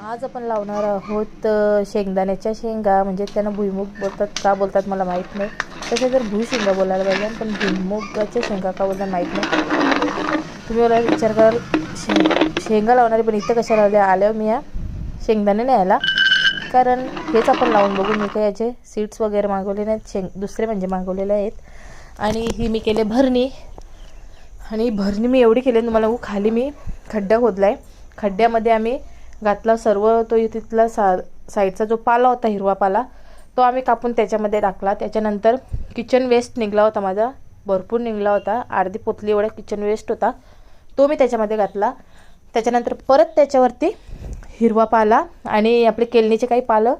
आज आपण लावणार आहोत शेंगदाण्याच्या शेंगा. म्हणजे त्यांना भुईमुग बोलतात का बोलतात मला माहीत नाही. तसे तर भूशेंगा बोलायला पाहिजे पण भुईमुगाच्या शेंगा का बोलतात माहीत नाही. तुम्ही मला विचार कराल शे शेंगा लावणारे पण इथं कशा लावल्या आल्यावर मी या शेंगदाणे न्यायला. कारण हेच आपण लावून बघू मी काही याचे सीड्स वगैरे मागवले नाहीत शेंग दुसरे म्हणजे मागवलेले आहेत. आणि ही मी केले भरणी. आणि भरणी मी एवढी केली तुम्हाला खाली मी खड्डा खोदला आहे खड्ड्यामध्ये आम्ही घातला सर्व तो तिथला सा साईडचा जो पाला होता हिरवा पाला तो आम्ही कापून त्याच्यामध्ये टाकला. त्याच्यानंतर किचन वेस्ट निघला होता माझा. भरपूर निघला होता. अर्धी पोतली एवढा किचन वेस्ट होता. तो मी त्याच्यामध्ये घातला. त्याच्यानंतर परत त्याच्यावरती हिरवा पाला आणि आपले केळणीचे काही पालं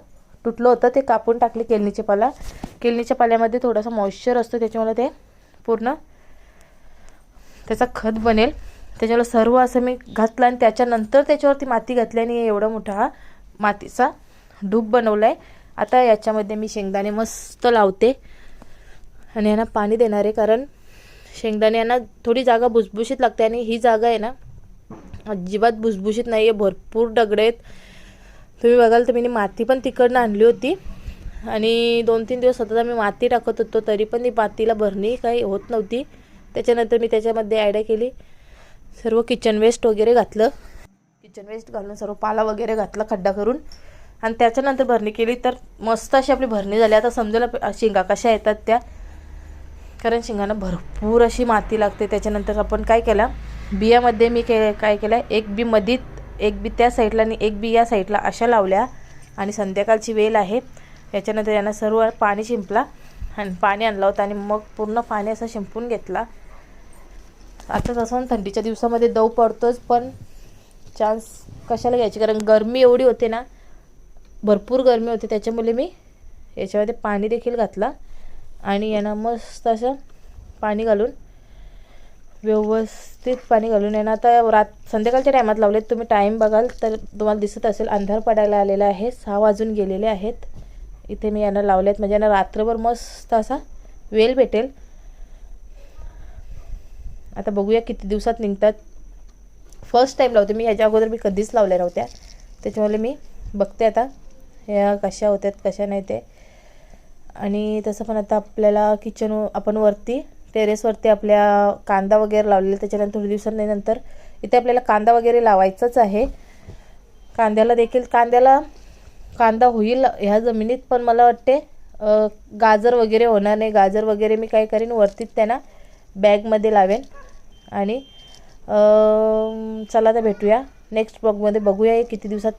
तुटलं होतं ते कापून टाकले केळणीचे पाला. केलणीच्या पाल्यामध्ये थोडासा मॉइश्चर असतो त्याच्यामुळे ते पूर्ण त्याचा खत बनेल. त्याच्यावर सर्व असं मी घातलं आणि त्याच्यानंतर त्याच्यावरती माती घातली आणि एवढा मोठा हा मातीचा डूब बनवला आहे आता याच्यामध्ये मी शेंगदाणे मस्त लावते आणि यांना पाणी देणार आहे कारण शेंगदाणे यांना थोडी जागा भुसभुशीत लागते आणि ही जागा आहे ना अजिबात भुसभुशीत नाही आहे भरपूर दगडे आहेत. तुम्ही बघाल तर मी माती पण तिकडनं आणली होती. आणि दोन तीन दिवस सतत आम्ही माती टाकत होतो तरी पण ती मातीला भरणी काही होत नव्हती. त्याच्यानंतर मी त्याच्यामध्ये ॲड केली. सर्व किचन वेस्ट वगैरे घातलं. किचन वेस्ट घालून सर्व पाला वगैरे घातला खड्डा करून. आणि त्याच्यानंतर भरणी केली तर मस्त अशी आपली भरणी झाली. आता समजायला शेंगा कशा येतात त्या. कारण शेंगांना भरपूर अशी माती लागते. त्याच्यानंतर आपण काय केला? बियामध्ये मी के काय केलं? एक बी मधीत एक बी त्या साईडला आणि एक बी या साईडला अशा लावल्या. आणि संध्याकाळची वेल आहे. याच्यानंतर यांना सर्व पाणी शिंपला. आणि पाणी आणलं होतं आणि मग पूर्ण पाणी असं शिंपून घेतला. आता तसं थंडीच्या दिवसामध्ये दव पडतोच पण चान्स कशाला घ्यायची? कारण गरमी एवढी होते ना भरपूर गरमी होते त्याच्यामुळे मी याच्यामध्ये पाणी देखील घातला आणि यांना मस्त असं पाणी घालून व्यवस्थित पाणी घालून. यांना आता रात संध्याकाळच्या टायमात लावलेत. तुम्ही टाईम बघाल तर तुम्हाला दिसत असेल अंधार पडायला आलेला आहे. सहा वाजून गेलेले आहेत. इथे मी यांना लावलेत. म्हणजे यांना रात्रभर मस्त असा वेल भेटेल. आता बघूया किती दिवसात निघतात. फर्स्ट टाईम लावते मी ह्याच्या अगोदर मी कधीच लावल्या नव्हत्या. त्याच्यामुळे मी बघते आता ह्या कशा होत्यात कशा नाही ते. आणि तसं पण आता आपल्याला किचन आपण वरती टेरेसवरती आपल्या कांदा वगैरे लावलेला त्याच्यानंतर थोड्या दिवसांनंतर इथे आपल्याला कांदा वगैरे लावायचाच आहे. कांद्याला देखील कांद्याला कांदा होईल ह्या जमिनीत पण मला वाटते गाजर वगैरे होणार नाही. गाजर वगैरे मी काय करेन वरतीच त्यांना बॅगमध्ये लावेन. आणि चला तर भेटूया. नेक्स्ट ब्लॉगमध्ये बघूया हे किती दिवसात निघ